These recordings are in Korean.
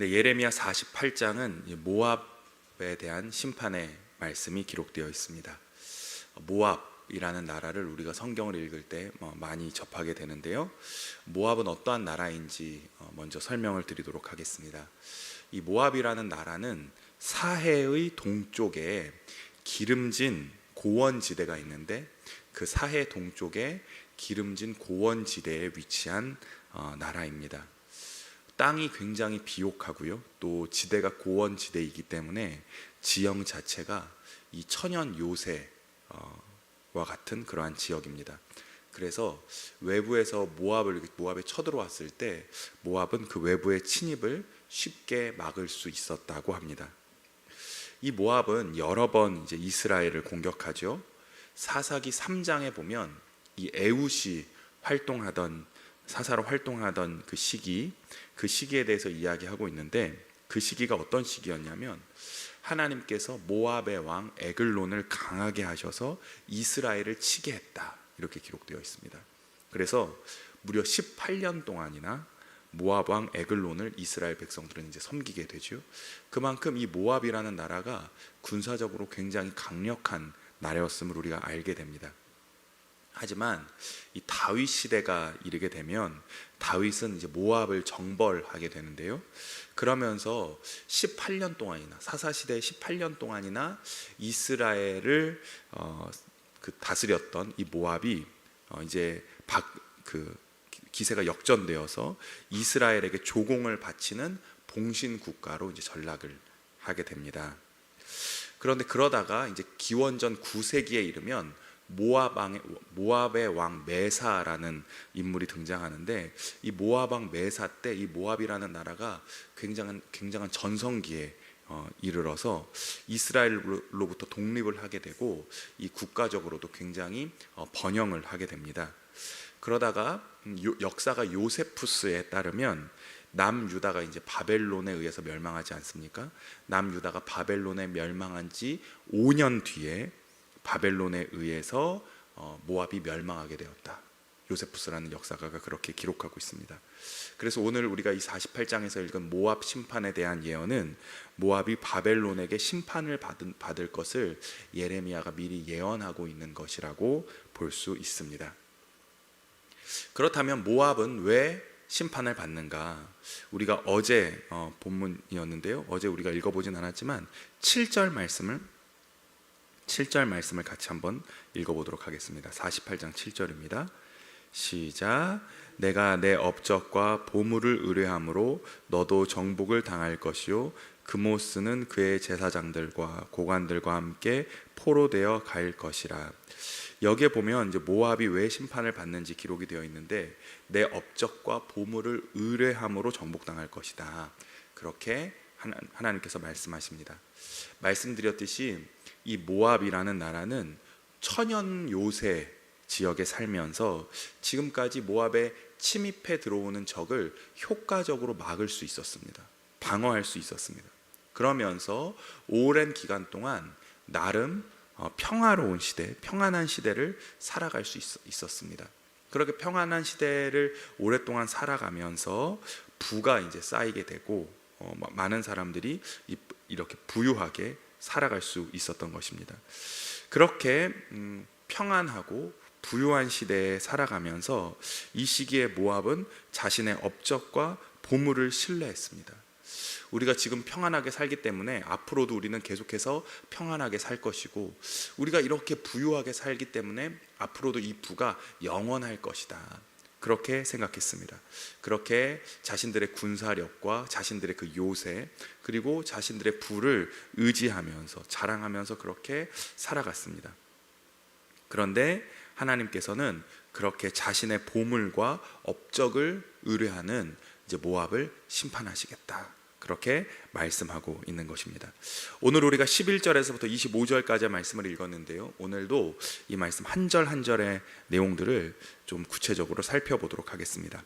네, 예레미야 48장은 모압에 대한 심판의 말씀이 기록되어 있습니다. 모압이라는 나라를 우리가 성경을 읽을 때 어, 많이 접하게 되는데요. 모압은 어떠한 나라인지 어, 먼저 설명을 드리도록 하겠습니다. 이 모압이라는 나라는 사해의 동쪽에 기름진 고원지대가 있는데 그 사해 동쪽에 기름진 고원지대에 위치한 어, 나라입니다. 땅이 굉장히 비옥하고요. 또 지대가 고원 지대이기 때문에 지형 자체가 이 천연 요새와 같은 그러한 지역입니다. 그래서 외부에서 모압을 모압에 쳐들어왔을 때 모압은 그 외부의 침입을 쉽게 막을 수 있었다고 합니다. 이 모압은 여러 번 이제 이스라엘을 공격하죠. 사사기 3장에 보면 이 에웃이 활동하던 사사로 활동하던 그 시기 그 시기에 대해서 이야기하고 있는데 그 시기가 어떤 시기였냐면 하나님께서 모압의 왕 에글론을 강하게 하셔서 이스라엘을 치게 했다 이렇게 기록되어 있습니다. 그래서 무려 18년 동안이나 모압 왕 에글론을 이스라엘 백성들은 이제 섬기게 되죠. 그만큼 이 모압이라는 나라가 군사적으로 굉장히 강력한 나라였음을 우리가 알게 됩니다. 하지만 이 다윗 시대가 이르게 되면 다윗은 이제 모압을 정벌하게 되는데요. 그러면서 18년 동안이나 사사 시대 18년 동안이나 이스라엘을 어, 그 다스렸던 이 모압이 어, 이제 박, 그 기세가 역전되어서 이스라엘에게 조공을 바치는 봉신 국가로 이제 전락을 하게 됩니다. 그런데 그러다가 이제 기원전 9세기에 이르면 모압 왕의 모압 의 왕 메사라는 인물이 등장하는데 이왕 메사 때 이 모압이라는 나라가 굉장한 굉장한 전성기에 어, 이르러서 이스라엘로부터 독립을 하게 되고 이 국가적으로도 굉장히 어, 번영을 하게 됩니다. 그러다가 음, 요- 역사가 요세푸스에 따르면 남유다가 이제 바벨론에 의해서 멸망하지 않습니까? 남유다가 바벨론에 멸망한 지 5년 뒤에 바벨론에 의해서 어, 모압이 멸망하게 되었다. 요세푸스라는 역사가가 그렇게 기록하고 있습니다. 그래서 오늘 우리가 이 48장에서 읽은 모압 심판에 대한 예언은 모압이 바벨론에게 심판을 받은, 받을 것을 예레미야가 미리 예언하고 있는 것이라고 볼 수 있습니다. 그렇다면 모압은 왜 심판을 받는가? 우리가 어제 어, 본문이었는데요. 어제 우리가 읽어보진 않았지만 7절 말씀을 7절 말씀을 같이 한번 읽어보도록 하겠습니다. 48장 7절입니다. 시작. 내가 내 업적과 보물을 의뢰함으로 너도 정복을 당할 것이요 그모스는 그의 제사장들과 고관들과 함께 포로되어 갈 것이라. 여기에 보면 이제 모압이 왜 심판을 받는지 기록이 되어 있는데 내 업적과 보물을 의뢰함으로 정복당할 것이다. 그렇게 하나, 하나님께서 말씀하십니다. 말씀드렸듯이 이 모압이라는 나라는 천연 요새 지역에 살면서 지금까지 모압에 침입해 들어오는 적을 효과적으로 막을 수 있었습니다. 방어할 수 있었습니다. 그러면서 오랜 기간 동안 나름 어, 평화로운 시대, 평안한 시대를 살아갈 수 있, 있었습니다. 그렇게 평안한 시대를 오랫동안 살아가면서 부가 이제 쌓이게 되고 어, 마- 많은 사람들이 이- 이렇게 부유하게 살아갈 수 있었던 것입니다. 그렇게 음, 평안하고 부유한 시대에 살아가면서 이 시기에 모압은 자신의 업적과 보물을 신뢰했습니다. 우리가 지금 평안하게 살기 때문에 앞으로도 우리는 계속해서 평안하게 살 것이고 우리가 이렇게 부유하게 살기 때문에 앞으로도 이 부가 영원할 것이다. 그렇게 생각했습니다. 그렇게 자신들의 군사력과 자신들의 그 요새 그리고 자신들의 부를 의지하면서 자랑하면서 그렇게 살아갔습니다. 그런데 하나님께서는 그렇게 자신의 보물과 업적을 의뢰하는 이제 모압을 심판하시겠다. 그렇게 말씀하고 있는 것입니다. 오늘 우리가 11절에서부터 25절까지의 말씀을 읽었는데요. 오늘도 이 말씀 한 절 한 절의 내용들을 좀 구체적으로 살펴보도록 하겠습니다.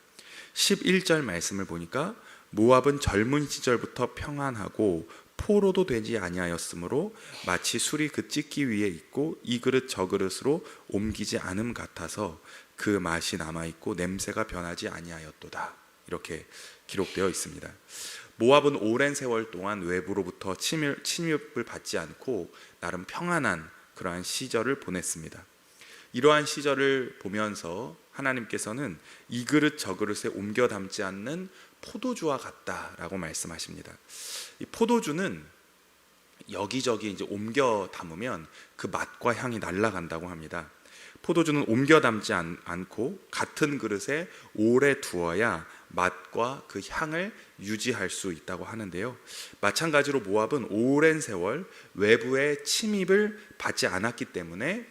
11절 말씀을 보니까 모압은 젊은 시절부터 평안하고 포로도 되지 아니하였으므로 마치 술이 그 찢기 위에 있고 이 그릇 저 그릇으로 옮기지 않음 같아서 그 맛이 남아 있고 냄새가 변하지 아니하였도다. 이렇게 기록되어 있습니다. 모압은 오랜 세월 동안 외부로부터 침입, 침입 을 받지 않고 나름 평안한 그러한 시절을 보냈습니다. 이러한 시절을 보면서 하나님께서는 이 그릇 저 그릇에 옮겨 담지 않는 포도주와 같다라고 말씀하십니다. 이 포도주는 여기저기 이제 옮겨 담으면 그 맛과 향이 날아간다고 합니다. 포도주는 옮겨 담지 않, 않고 같은 그릇에 오래 두어야 맛과 그 향을 유지할 수 있다고 하는데요. 마찬가지로 모압은 오랜 세월 외부의 침입을 받지 않았기 때문에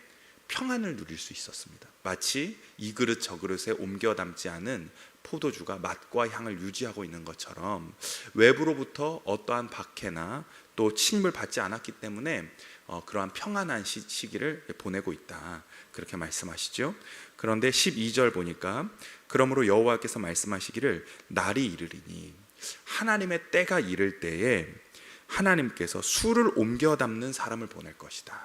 평안을 누릴 수 있었습니다. 마치 이 그릇 저 그릇에 옮겨 담지 않은 포도주가 맛과 향을 유지하고 있는 것처럼 외부로부터 어떠한 박해나 또 침입을 받지 않았기 때문에 어, 그러한 평안한 시, 시기를 보내고 있다. 그렇게 말씀하시죠. 그런데 12절 보니까 그러므로 여호와께서 말씀하시기를 날이 이르리니 하나님의 때가 이를 때에 하나님께서 술을 옮겨 담는 사람을 보낼 것이다.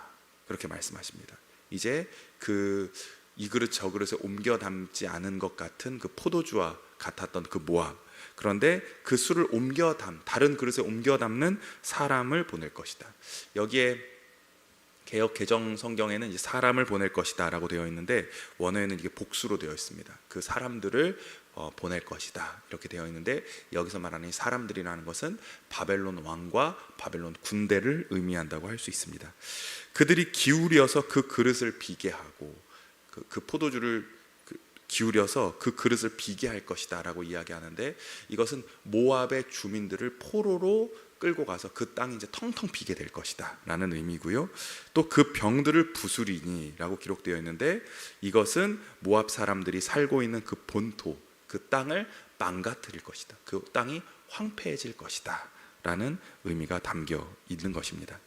그렇게 말씀하십니다. 이제 그 이 그릇 저 그릇에 옮겨 담지 않은 것 같은 그 포도주와 같았던 그 모압. 그런데 그 술을 옮겨 담 다른 그릇에 옮겨 담는 사람을 보낼 것이다. 여기에 개혁 개정 성경에는 이제 사람을 보낼 것이다라고 되어 있는데 원어에는 이게 복수로 되어 있습니다. 그 사람들을 어, 보낼 것이다 이렇게 되어 있는데 여기서 말하는 이 사람들이라는 것은 바벨론 왕과 바벨론 군대를 의미한다고 할 수 있습니다. 그들이 기울여서 그 그릇을 비게 하고 그, 그 포도주를 그 기울여서 그 그릇을 비게 할 것이다라고 이야기하는데 이것은 모압의 주민들을 포로로 끌고 가서 그 땅이 이제 텅텅 비게 될 것이다라는 의미고요. 또 그 병들을 부수리니라고 기록되어 있는데 이것은 모압 사람들이 살고 있는 그 본토 그 땅을 망가뜨릴 것이다. 그 땅이 황폐해질 것이다라는 의미가 담겨 있는 것입니다.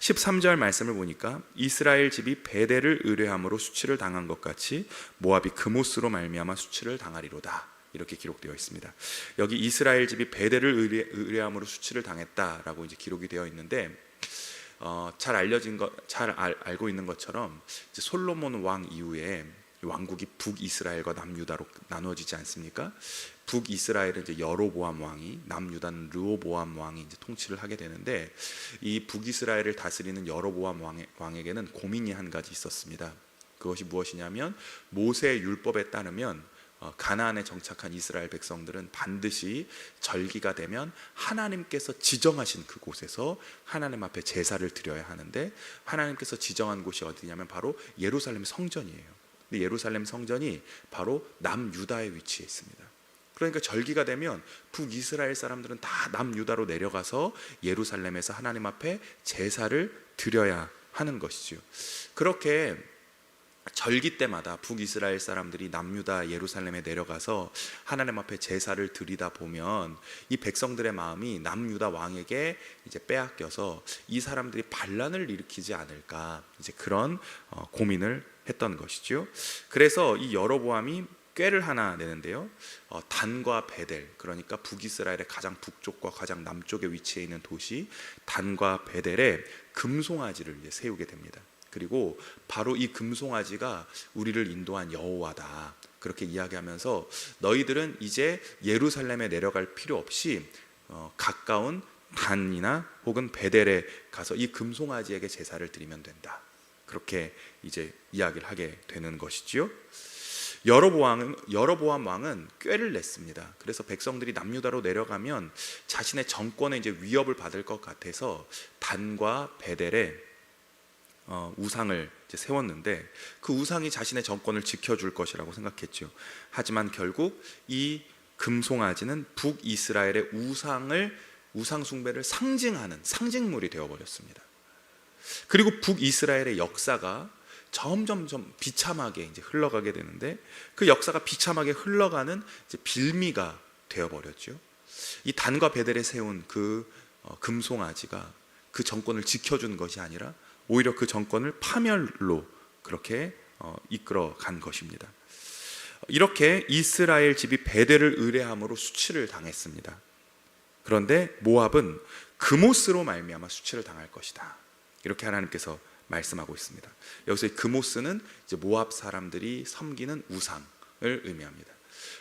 13절 말씀을 보니까 이스라엘 집이 베델을 의뢰함으로 수치를 당한 것 같이 모압이 그모스로 말미암아 수치를 당하리로다. 이렇게 기록되어 있습니다. 여기 이스라엘 집이 베델을 의뢰, 의뢰함으로 수치를 당했다라고 이제 기록이 되어 있는데 어, 잘 알려진 것, 잘 알, 알고 있는 것처럼 솔로몬 왕 이후에 왕국이 북이스라엘과 남유다로 나누어지지 않습니까? 북이스라엘은 이제 여로보암 왕이 남유다는 르호보암 왕이 이제 통치를 하게 되는데 이 북이스라엘을 다스리는 여로보암 왕에, 왕에게는 고민이 한 가지 있었습니다. 그것이 무엇이냐면 모세 율법에 따르면 어, 가나안에 정착한 이스라엘 백성들은 반드시 절기가 되면 하나님께서 지정하신 그곳에서 하나님 앞에 제사를 드려야 하는데 하나님께서 지정한 곳이 어디냐면 바로 예루살렘 성전이에요. 근데 예루살렘 성전이 바로 남유다에 위치해 있습니다. 그러니까 절기가 되면 북이스라엘 사람들은 다 남유다로 내려가서 예루살렘에서 하나님 앞에 제사를 드려야 하는 것이죠. 그렇게 절기 때마다 북이스라엘 사람들이 남유다 예루살렘에 내려가서 하나님 앞에 제사를 드리다 보면 이 백성들의 마음이 남유다 왕에게 이제 빼앗겨서 이 사람들이 반란을 일으키지 않을까 이제 그런 어, 고민을 했던 것이죠. 그래서 이 여로보암이 꾀를 하나 내는데요. 어, 단과 베델 그러니까 북이스라엘의 가장 북쪽과 가장 남쪽에 위치해 있는 도시 단과 베델에 금송아지를 세우게 됩니다. 그리고 바로 이 금송아지가 우리를 인도한 여호와다. 그렇게 이야기하면서 너희들은 이제 예루살렘에 내려갈 필요 없이 어, 가까운 단이나 혹은 베델에 가서 이 금송아지에게 제사를 드리면 된다. 그렇게 이제 이야기를 하게 되는 것이지요. 여로보암은 여로보암 왕은 꾀를 냈습니다. 그래서 백성들이 남유다로 내려가면 자신의 정권에 이제 위협을 받을 것 같아서 단과 베델에 어, 우상을 세웠는데 그 우상이 자신의 정권을 지켜줄 것이라고 생각했죠. 하지만 결국 이 금송아지는 북이스라엘의 우상을 우상 숭배를 상징하는 상징물이 되어버렸습니다. 그리고 북이스라엘의 역사가 점점점 비참하게 이제 흘러가게 되는데 그 역사가 비참하게 흘러가는 빌미가 되어버렸죠. 이 단과 베델에 세운 그 어, 금송아지가 그 정권을 지켜주는 것이 아니라 오히려 그 정권을 파멸로 그렇게 어, 이끌어 간 것입니다. 이렇게 이스라엘 집이 베델을 의뢰함으로 수치를 당했습니다. 그런데 모압은 그모스로 말미암아 수치를 당할 것이다. 이렇게 하나님께서 말씀하고 있습니다. 여기서 그모스는 이제 모압 사람들이 섬기는 우상을 의미합니다.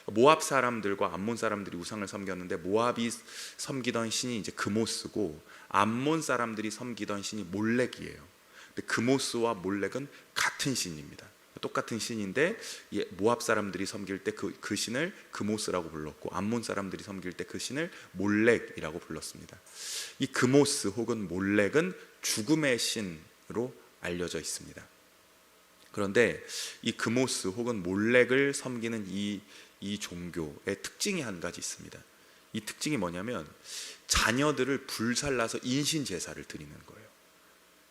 모압 사람들과 암몬 사람들이 우상을 섬겼는데 모압이 섬기던 신이 이제 그모스고 암몬 사람들이 섬기던 신이 몰렉이에요. 그모스와 몰렉은 같은 신입니다. 똑같은 신인데 예, 모압 사람들이 섬길 때그 그 신을 그모스라고 불렀고 암몬 사람들이 섬길 때 그 신을 몰렉이라고 불렀습니다. 이 그모스 혹은 몰렉은 죽음의 신으로 알려져 있습니다. 그런데 이 그모스 혹은 몰렉을 섬기는 이, 이 종교의 특징이 한 가지 있습니다. 이 특징이 뭐냐면 자녀들을 불살라서 인신 제사를 드리는 거예요.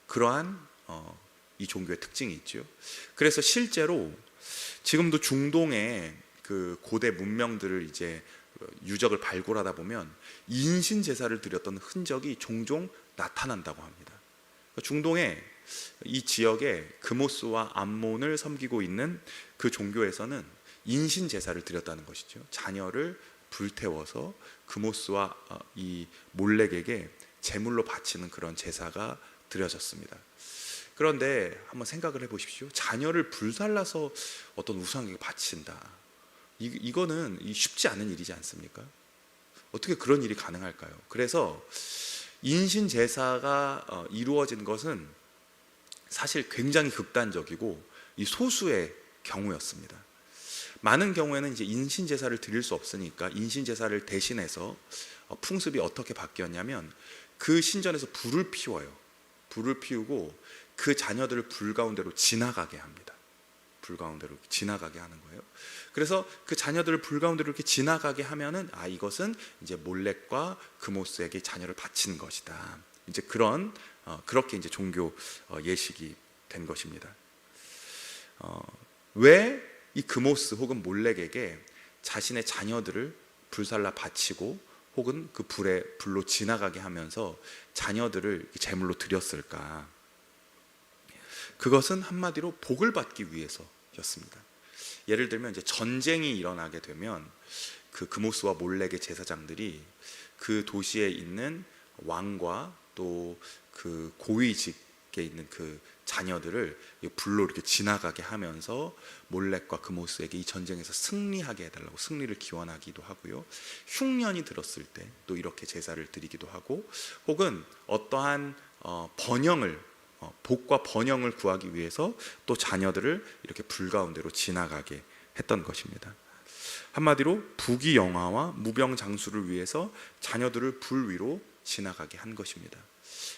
그러한 어, 이 종교의 특징이 있죠. 그래서 실제로 지금도 중동의 그 고대 문명들을 이제 유적을 발굴하다 보면 인신 제사를 드렸던 흔적이 종종 나타난다고 합니다. 중동의 이 지역에 그모스와 암몬을 섬기고 있는 그 종교에서는 인신 제사를 드렸다는 것이죠. 자녀를 불태워서 그모스와 어, 이 몰렉에게 제물로 바치는 그런 제사가 드려졌습니다. 그런데 한번 생각을 해보십시오. 자녀를 불살라서 어떤 우상에게 바친다. 이, 이거는 쉽지 않은 일이지 않습니까? 어떻게 그런 일이 가능할까요? 그래서 인신 제사가 어, 이루어진 것은 사실 굉장히 극단적이고 이 소수의 경우였습니다. 많은 경우에는 이제 인신 제사를 드릴 수 없으니까 인신 제사를 대신해서 어, 풍습이 어떻게 바뀌었냐면 그 신전에서 불을 피워요. 불을 피우고 그 자녀들을 불 가운데로 지나가게 합니다. 불 가운데로 지나가게 하는 거예요. 그래서 그 자녀들을 불 가운데로 이렇게 지나가게 하면은 아 이것은 이제 몰렉과 그모스에게 자녀를 바친 것이다. 이제 그런 어, 그렇게 이제 종교 어, 예식이 된 것입니다. 어, 왜이 그모스 혹은 몰렉에게 자신의 자녀들을 불살라 바치고 혹은 그 불에 불로 지나가게 하면서 자녀들을 제물로 드렸을까? 그것은 한마디로 복을 받기 위해서였습니다. 예를 들면 이제 전쟁이 일어나게 되면 그 그모스와 몰렉의 제사장들이 그 도시에 있는 왕과 또 그 고위직에 있는 그 자녀들을 불로 이렇게 지나가게 하면서 몰렉과 그모스에게 이 전쟁에서 승리하게 해달라고 승리를 기원하기도 하고요. 흉년이 들었을 때 또 이렇게 제사를 드리기도 하고 혹은 어떠한 어, 번영을 어, 복과 번영을 구하기 위해서 또 자녀들을 이렇게 불 가운데로 지나가게 했던 것입니다. 한마디로 부귀 영화와 무병 장수를 위해서 자녀들을 불 위로 지나가게 한 것입니다.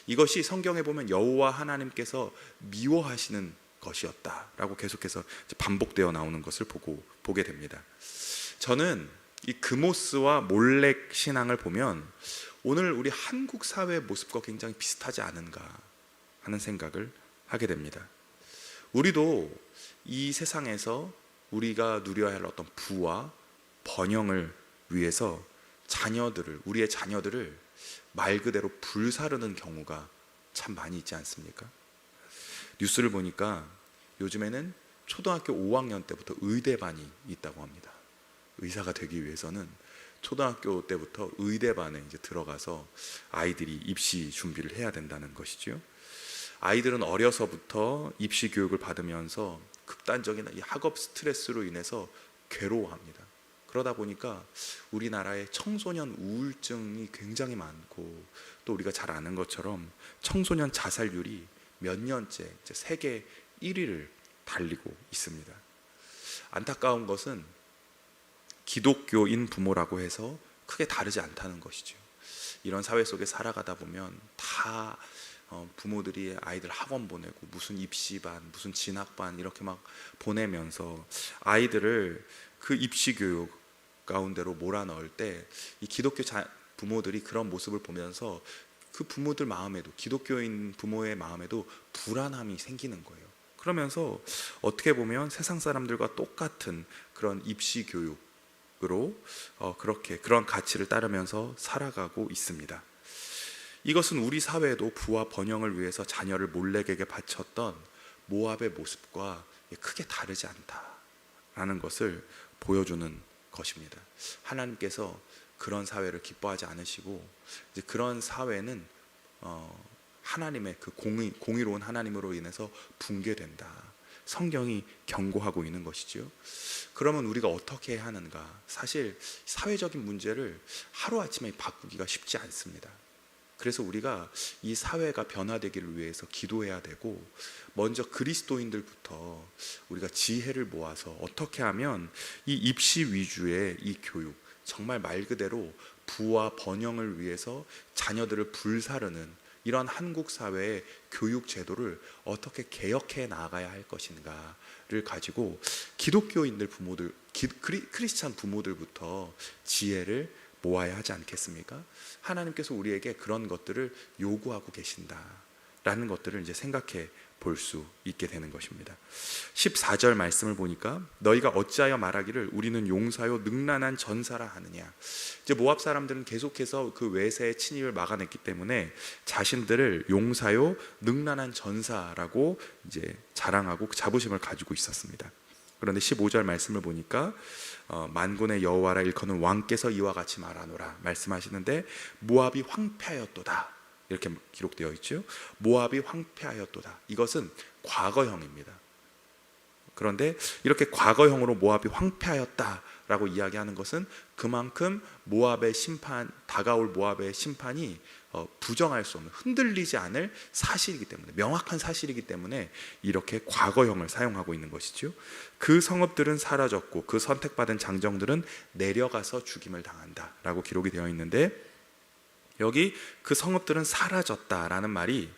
이것이 성경에 보면 여호와 하나님께서 미워하시는 것이었다라고 계속해서 반복되어 나오는 것을 보고 보게 됩니다. 저는 이 그모스와 몰렉 신앙을 보면 오늘 우리 한국 사회 모습과 굉장히 비슷하지 않은가 하는 생각을 하게 됩니다. 우리도 이 세상에서 우리가 누려야 할 어떤 부와 번영을 위해서 자녀들을 우리의 자녀들을 말 그대로 불사르는 경우가 참 많이 있지 않습니까? 뉴스를 보니까 요즘에는 초등학교 5학년 때부터 의대반이 있다고 합니다. 의사가 되기 위해서는 초등학교 때부터 의대반에 이제 들어가서 아이들이 입시 준비를 해야 된다는 것이죠. 아이들은 어려서부터 입시 교육을 받으면서 극단적인 이 학업 스트레스로 인해서 괴로워합니다. 그러다 보니까 우리나라에 청소년 우울증이 굉장히 많고 또 우리가 잘 아는 것처럼 청소년 자살률이 몇 년째 세계 1위를 달리고 있습니다. 안타까운 것은 기독교인 부모라고 해서 크게 다르지 않다는 것이죠. 이런 사회 속에 살아가다 보면 다 어, 부모들이 아이들 학원 보내고 무슨 입시반, 무슨 진학반 이렇게 막 보내면서 아이들을 그 입시 교육 가운데로 몰아넣을 때 이 기독교 자, 부모들이 그런 모습을 보면서 그 부모들 마음에도 기독교인 부모의 마음에도 불안함이 생기는 거예요. 그러면서 어떻게 보면 세상 사람들과 똑같은 그런 입시 교육으로 어, 그렇게 그런 가치를 따르면서 살아가고 있습니다. 이것은 우리 사회에도 부와 번영을 위해서 자녀를 몰렉에게 바쳤던 모압의 모습과 크게 다르지 않다라는 것을 보여주는 것입니다. 하나님께서 그런 사회를 기뻐하지 않으시고 그런 사회는 어, 하나님의 그 공의, 공의로운 하나님으로 인해서 붕괴된다. 성경이 경고하고 있는 것이지요. 그러면 우리가 어떻게 해야 하는가? 사실 사회적인 문제를 하루아침에 바꾸기가 쉽지 않습니다. 그래서 우리가 이 사회가 변화되기를 위해서 기도해야 되고 먼저 그리스도인들부터 우리가 지혜를 모아서 어떻게 하면 이 입시 위주의 이 교육 정말 말 그대로 부와 번영을 위해서 자녀들을 불사르는 이런 한국 사회의 교육 제도를 어떻게 개혁해 나가야 할 것인가를 가지고 기독교인들 부모들 기, 크리, 크리스찬 부모들부터 지혜를 모아야 하지 않겠습니까? 하나님께서 우리에게 그런 것들을 요구하고 계신다라는 것들을 이제 생각해 볼 수 있게 되는 것입니다. 14절 말씀을 보니까 너희가 어찌하여 말하기를 우리는 용사요 능란한 전사라 하느냐. 이제 모압 사람들은 계속해서 그 외세의 침입을 막아냈기 때문에 자신들을 용사요 능란한 전사라고 이제 자랑하고 자부심을 가지고 있었습니다. 그런데 15절 말씀을 보니까 어, 만군의 여호와라 일컫는 왕께서 이와 같이 말하노라 말씀하시는데 모압이 황폐하였도다 이렇게 기록되어 있죠. 모압이 황폐하였도다. 이것은 과거형입니다. 그런데 이렇게 과거형으로 모압이 황폐하였다라고 이야기하는 것은 그만큼 모압의 심판 다가올 모압의 심판이 어, 부정할 수 없는 흔들리지 않을 사실이기 때문에 명확한 사실이기 때문에 이렇게 과거형을 사용하고 있는 것이죠. 그 성읍들은 사라졌고 그 선택받은 장정들은 내려가서 죽임을 당한다라고 기록이 되어 있는데 여기 그 성읍들은 사라졌다라는 말이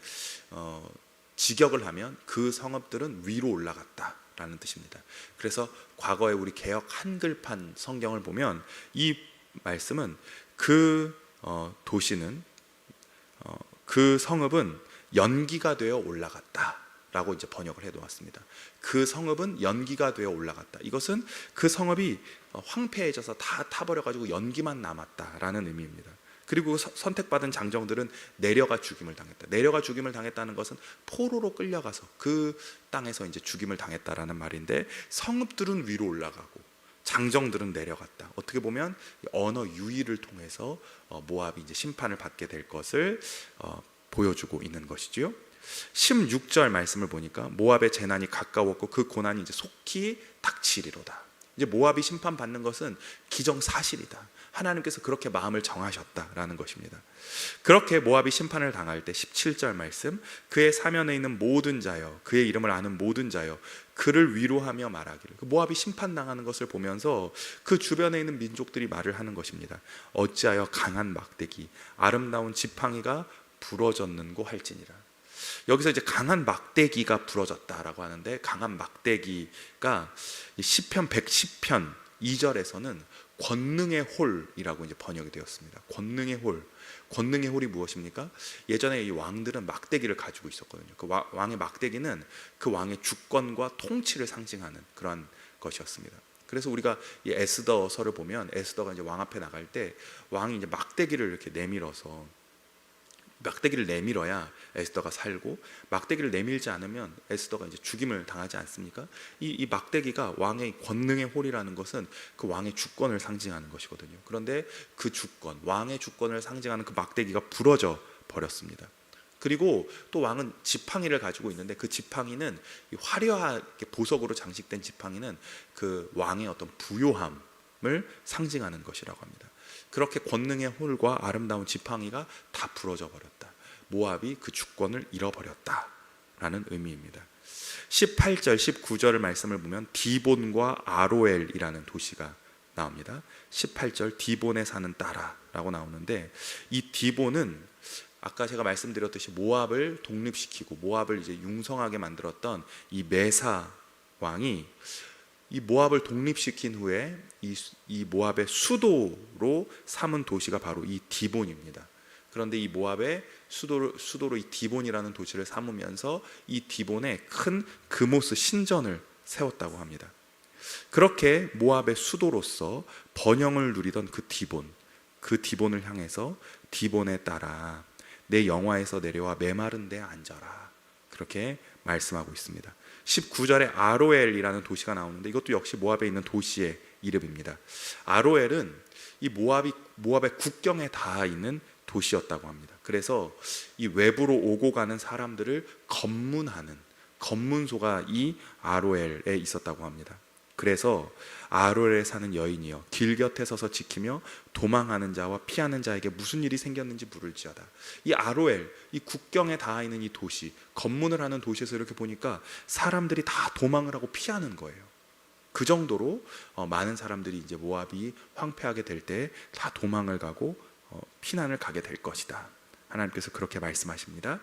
어, 직역을 하면 그 성읍들은 위로 올라갔다 라는 뜻입니다. 그래서 과거에 우리 개혁 한글판 성경을 보면 이 말씀은 그 어, 도시는 어, 그 성읍은 연기가 되어 올라갔다 라고 이제 번역을 해 놓았습니다. 그 성읍은 연기가 되어 올라갔다. 이것은 그 성읍이 어, 황폐해져서 다 타버려 가지고 연기만 남았다라는 의미입니다. 그리고 서- 선택받은 장정들은 내려가 죽임을 당했다. 내려가 죽임을 당했다는 것은 포로로 끌려가서 그 땅에서 이제 죽임을 당했다라는 말인데 성읍들은 위로 올라가고 장정들은 내려갔다. 어떻게 보면 언어 유의를 통해서 어, 모압이 이제 심판을 받게 될 것을 어, 보여주고 있는 것이지요. 16절 말씀을 보니까 모압의 재난이 가까웠고 그 고난이 이제 속히 닥치리로다. 이제 모압이 심판받는 것은 기정사실이다. 하나님께서 그렇게 마음을 정하셨다라는 것입니다. 그렇게 모압이 심판을 당할 때 17절 말씀 그의 사면에 있는 모든 자여 그의 이름을 아는 모든 자여 그를 위로하며 말하기를 그 모압이 심판당하는 것을 보면서 그 주변에 있는 민족들이 말을 하는 것입니다. 어찌하여 강한 막대기 아름다운 지팡이가 부러졌는고 할지니라. 여기서 이제 강한 막대기가 부러졌다라고 하는데 강한 막대기가 이 시편 110편 2절에서는 권능의 홀이라고 이제 번역이 되었습니다. 권능의 홀. 권능의 홀이 무엇입니까? 예전에 이 왕들은 막대기를 가지고 있었거든요. 그 와- 왕의 막대기는 그 왕의 주권과 통치를 상징하는 그러한 것이었습니다. 그래서 우리가 이 에스더서를 보면 에스더가 이제 왕 앞에 나갈 때 왕이 이제 막대기를 이렇게 내밀어서 막대기를 내밀어야 에스더가 살고 막대기를 내밀지 않으면 에스더가 이제 죽임을 당하지 않습니까? 이, 이 막대기가 왕의 권능의 홀이라는 것은 그 왕의 주권을 상징하는 것이거든요. 그런데 그 주권, 왕의 주권을 상징하는 그 막대기가 부러져 버렸습니다. 그리고 또 왕은 지팡이를 가지고 있는데 그 지팡이는 이 화려하게 보석으로 장식된 지팡이는 그 왕의 어떤 부요함 을 상징하는 것이라고 합니다. 그렇게 권능의 홀과 아름다운 지팡이가 다 부러져 버렸다. 모압이 그 주권을 잃어버렸다라는 의미입니다. 18절, 19절을 말씀을 보면 디본과 아로엘이라는 도시가 나옵니다. 18절 디본에 사는 딸아라고 나오는데 이 디본은 아까 제가 말씀드렸듯이 모압을 독립시키고 모압을 이제 융성하게 만들었던 이 메사 왕이 이 모압을 독립시킨 후에 이, 수- 이 모압의 수도로 삼은 도시가 바로 이 디본입니다. 그런데 이 모압의 수도로, 수도로 이 디본이라는 도시를 삼으면서 이 디본에 큰 금오스 신전을 세웠다고 합니다. 그렇게 모압의 수도로서 번영을 누리던 그 디본, 그 디본을 향해서 디본에 따라 내 영화에서 내려와 메마른 데 앉아라. 그렇게 말씀하고 있습니다. 19절에 아로엘이라는 도시가 나오는데 이것도 역시 모압에 있는 도시의 이름입니다. 아로엘은 이 모압이 모압의 국경에 닿아 있는 도시였다고 합니다. 그래서 이 외부로 오고 가는 사람들을 검문하는 검문소가 이 아로엘에 있었다고 합니다. 그래서 아로엘에 사는 여인이여 길 곁에 서서 지키며 도망하는 자와 피하는 자에게 무슨 일이 생겼는지 물을지어다. 이 아로엘 이 국경에 닿아 있는 이 도시 검문을 하는 도시에서 이렇게 보니까 사람들이 다 도망을 하고 피하는 거예요. 그 정도로 어, 많은 사람들이 이제 모압이 황폐하게 될 때 다 도망을 가고 어, 피난을 가게 될 것이다. 하나님께서 그렇게 말씀하십니다.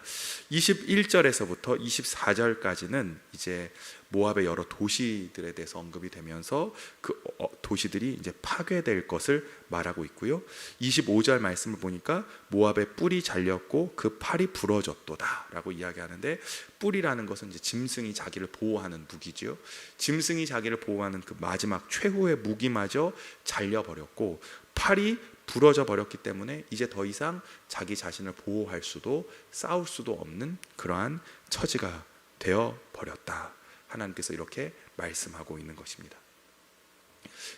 21절에서부터 24절까지는 이제 모압의 여러 도시들에 대해서 언급이 되면서 그 어, 도시들이 이제 파괴될 것을 말하고 있고요. 25절 말씀을 보니까 모압의 뿔이 잘렸고 그 팔이 부러졌도다라고 이야기하는데 뿔이라는 것은 이제 짐승이 자기를 보호하는 무기죠. 짐승이 자기를 보호하는 그 마지막 최후의 무기마저 잘려 버렸고 팔이 부러져 버렸기 때문에 이제 더 이상 자기 자신을 보호할 수도 싸울 수도 없는 그러한 처지가 되어 버렸다. 하나님께서 이렇게 말씀하고 있는 것입니다.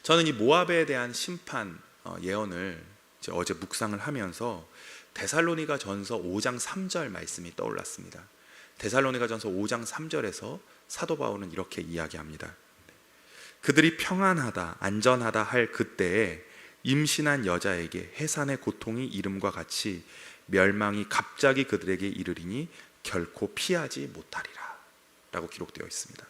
저는 이 모압에 대한 심판 어, 예언을 어제 묵상을 하면서 데살로니가 전서 5장 3절 말씀이 떠올랐습니다. 데살로니가 전서 5장 3절에서 사도 바울은 이렇게 이야기합니다. 그들이 평안하다, 안전하다 할 그때에 임신한 여자에게 해산의 고통이 이름과 같이 멸망이 갑자기 그들에게 이르리니 결코 피하지 못하리라. 라고 기록되어 있습니다.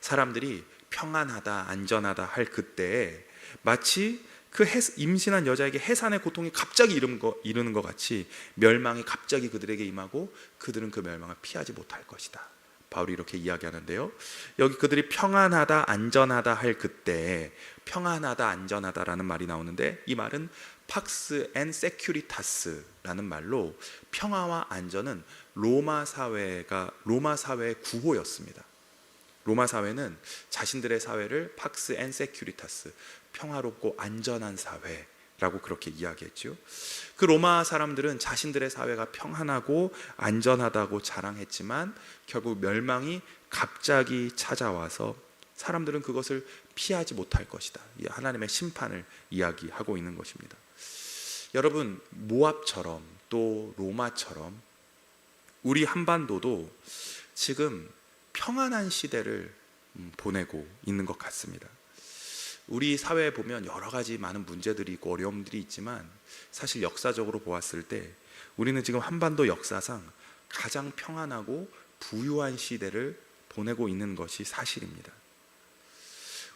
사람들이 평안하다, 안전하다 할 그때에 마치 그 해- 임신한 여자에게 해산의 고통이 갑자기 이르는 것 같이 멸망이 갑자기 그들에게 임하고 그들은 그 멸망을 피하지 못할 것이다. 바울이 이렇게 이야기하는데요. 여기 그들이 평안하다, 안전하다 할 그때 평안하다, 안전하다라는 말이 나오는데 이 말은 팍스 앤 세큐리타스라는 말로 평화와 안전은 로마 사회가 로마 사회의 구호였습니다. 로마 사회는 자신들의 사회를 팍스 앤 세큐리타스 평화롭고 안전한 사회 라고 그렇게 이야기했죠. 그 로마 사람들은 자신들의 사회가 평안하고 안전하다고 자랑했지만 결국 멸망이 갑자기 찾아와서 사람들은 그것을 피하지 못할 것이다. 이 하나님의 심판을 이야기하고 있는 것입니다. 여러분 모압처럼 또 로마처럼 우리 한반도도 지금 평안한 시대를 음, 보내고 있는 것 같습니다. 우리 사회에 보면 여러 가지 많은 문제들이 있고 어려움들이 있지만 사실 역사적으로 보았을 때 우리는 지금 한반도 역사상 가장 평안하고 부유한 시대를 보내고 있는 것이 사실입니다.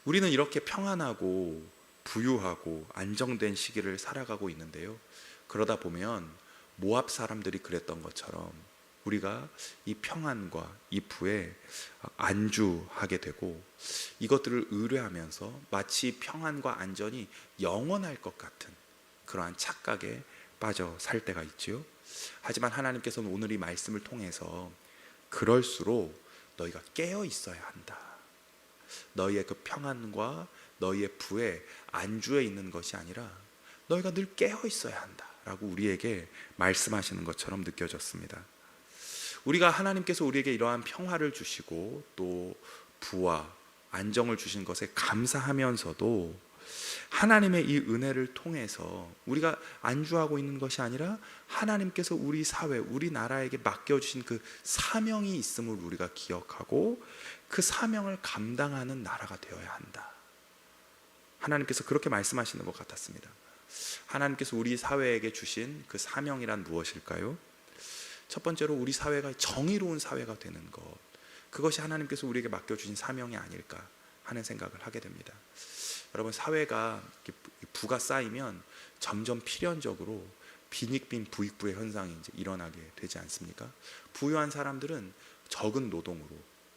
우리는 이렇게 평안하고 부유하고 안정된 시기를 살아가고 있는데요. 그러다 보면 모압 사람들이 그랬던 것처럼 우리가 이 평안과 이 부에 안주하게 되고 이것들을 의뢰하면서 마치 평안과 안전이 영원할 것 같은 그러한 착각에 빠져 살 때가 있지요. 하지만 하나님께서는 오늘 이 말씀을 통해서 그럴수록 너희가 깨어 있어야 한다. 너희의 그 평안과 너희의 부에 안주해 있는 것이 아니라 너희가 늘 깨어 있어야 한다 라고 우리에게 말씀하시는 것처럼 느껴졌습니다. 우리가 하나님께서 우리에게 이러한 평화를 주시고 또 부와 안정을 주신 것에 감사하면서도 하나님의 이 은혜를 통해서 우리가 안주하고 있는 것이 아니라 하나님께서 우리 사회, 우리 나라에게 맡겨주신 그 사명이 있음을 우리가 기억하고 그 사명을 감당하는 나라가 되어야 한다. 하나님께서 그렇게 말씀하시는 것 같았습니다. 하나님께서 우리 사회에게 주신 그 사명이란 무엇일까요? 첫 번째로 우리 사회가 정의로운 사회가 되는 것. 그것이 하나님께서 우리에게 맡겨주신 사명이 아닐까 하는 생각을 하게 됩니다. 여러분, 사회가 부가 쌓이면 점점 필연적으로 빈익빈 부익부의 현상이 이제 일어나게 되지 않습니까? 부유한 사람들은 적은 노동으로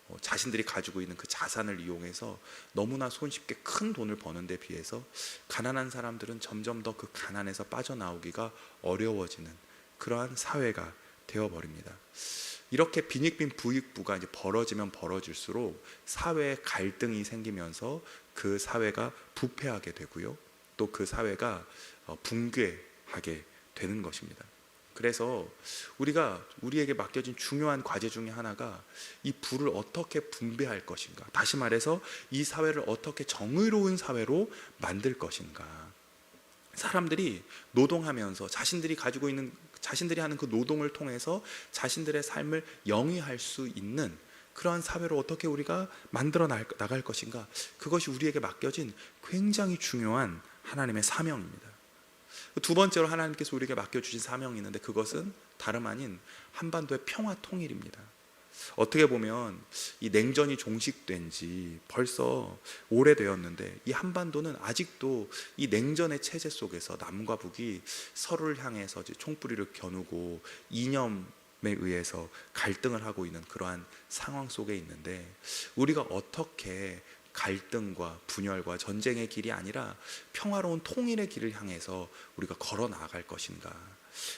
어, 자신들이 가지고 있는 그 자산을 이용해서 너무나 손쉽게 큰 돈을 버는 데 비해서 가난한 사람들은 점점 더 그 가난에서 빠져나오기가 어려워지는 그러한 사회가 되어 버립니다. 이렇게 빈익빈 부익부가 이제 벌어지면 벌어질수록 사회에 갈등이 생기면서 그 사회가 부패하게 되고요. 또 그 사회가 어, 붕괴하게 되는 것입니다. 그래서 우리가 우리에게 맡겨진 중요한 과제 중에 하나가 이 부를 어떻게 분배할 것인가. 다시 말해서 이 사회를 어떻게 정의로운 사회로 만들 것인가. 사람들이 노동하면서 자신들이 가지고 있는 자신들이 하는 그 노동을 통해서 자신들의 삶을 영위할 수 있는 그러한 사회를 어떻게 우리가 만들어 나- 나갈 것인가 그것이 우리에게 맡겨진 굉장히 중요한 하나님의 사명입니다. 두 번째로 하나님께서 우리에게 맡겨주신 사명이 있는데 그것은 다름 아닌 한반도의 평화 통일입니다. 어떻게 보면 이 냉전이 종식된 지 벌써 오래되었는데 이 한반도는 아직도 이 냉전의 체제 속에서 남과 북이 서로를 향해서 총뿌리를 겨누고 이념에 의해서 갈등을 하고 있는 그러한 상황 속에 있는데 우리가 어떻게 갈등과 분열과 전쟁의 길이 아니라 평화로운 통일의 길을 향해서 우리가 걸어 나아갈 것인가?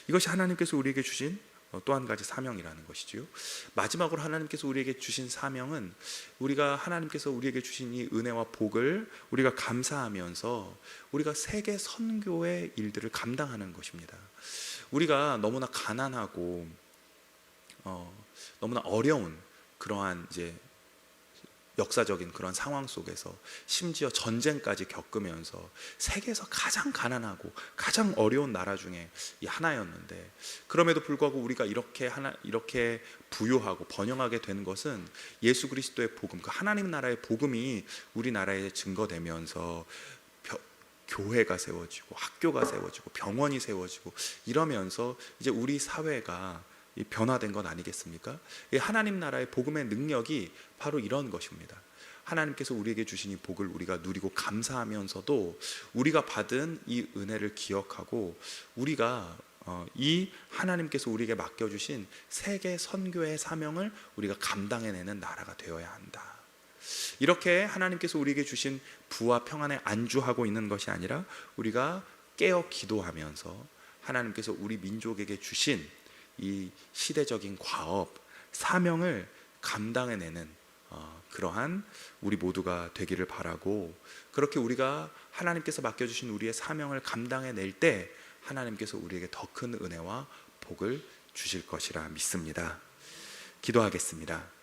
이것이 하나님께서 우리에게 주신 어, 또한 가지 사명이라는 것이지요. 마지막으로 하나님께서 우리에게 주신 사명은 우리가 하나님께서 우리에게 주신 이 은혜와 복을 우리가 감사하면서 우리가 세계 선교의 일들을 감당하는 것입니다. 우리가 너무나 가난하고 어, 너무나 어려운 그러한 이제 역사적인 그런 상황 속에서 심지어 전쟁까지 겪으면서 세계에서 가장 가난하고 가장 어려운 나라 중에 이 하나였는데 그럼에도 불구하고 우리가 이렇게 하나 이렇게 부유하고 번영하게 된 것은 예수 그리스도의 복음, 그 하나님 나라의 복음이 우리나라에 증거되면서 벼- 교회가 세워지고 학교가 세워지고 병원이 세워지고 이러면서 이제 우리 사회가 이 변화된 건 아니겠습니까? 이 하나님 나라의 복음의 능력이 바로 이런 것입니다. 하나님께서 우리에게 주신 이 복을 우리가 누리고 감사하면서도 우리가 받은 이 은혜를 기억하고 우리가 어, 이 하나님께서 우리에게 맡겨주신 세계 선교의 사명을 우리가 감당해내는 나라가 되어야 한다. 이렇게 하나님께서 우리에게 주신 부와 평안에 안주하고 있는 것이 아니라 우리가 깨어 기도하면서 하나님께서 우리 민족에게 주신 이 시대적인 과업 사명을 감당해내는 어, 그러한 우리 모두가 되기를 바라고 그렇게 우리가 하나님께서 맡겨주신 우리의 사명을 감당해낼 때 하나님께서 우리에게 더 큰 은혜와 복을 주실 것이라 믿습니다. 기도하겠습니다.